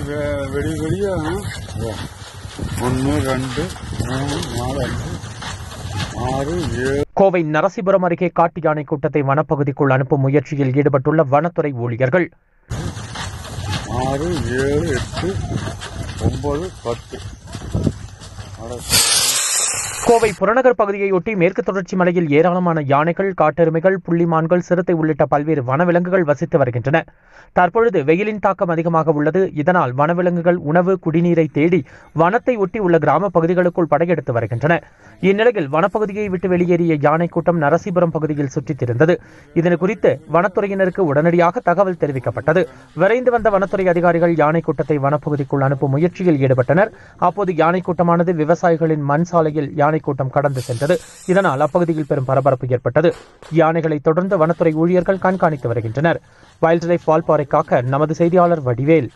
வெ- வெடி வெடியா ஒன்று ரெண்டு மூணு நாலு அஞ்சு கோவை நரசிபுரம் அருகே காட்டு யானை கூட்டத்தை வனப்பகுதிக்குள் அனுப்பும் முயற்சியில் ஈடுபட்டுள்ள வனத்துறை ஊழியர்கள். ஆறு ஏழு எட்டு ஒம்பது பத்து. கோவை புறநகர் பகுதியையொட்டி மேற்கு தொடர்ச்சி மலையில் ஏராளமான யானைகள் காட்டெருமைகள் புள்ளிமான்கள் சிறுத்தை உள்ளிட்ட பல்வேறு வனவிலங்குகள் வசித்து வருகின்றன. தற்பொழுது வெயிலின் தாக்கம் அதிகமாக உள்ளது. இதனால் வனவிலங்குகள் உணவு குடிநீரை தேடி வனத்தை ஒட்டி உள்ள கிராம பகுதிகளுக்குள் படையெடுத்து வருகின்றன. இந்நிலையில் வனப்பகுதியை விட்டு வெளியேறிய யானை கூட்டம் நரசிபுரம் பகுதியில் சுற்றித் திரிந்தது. இதனை குறித்து வனத்துறையினருக்கு உடனடியாக தகவல் தெரிவிக்கப்பட்டது. விரைந்து வந்த வனத்துறை அதிகாரிகள் யானை கூட்டத்தை வனப்பகுதிக்குள் அனுப்பும் முயற்சியில் ஈடுபட்டனர். அப்போது யானை கூட்டமானது விவசாயிகளின் மண் சாலையில் யானை கூட்டம் கடந்து சென்றது. இதனால் அப்பகுதியில் பெரும் பரபரப்பு ஏற்பட்டது. யானைகளை தொடர்ந்து வனத்துறை ஊழியர்கள் கண்காணித்து வருகின்றனர். வைல்ட் லைஃப் வால்பாறை காக்க நமது செய்தியாளர் வடிவேல்.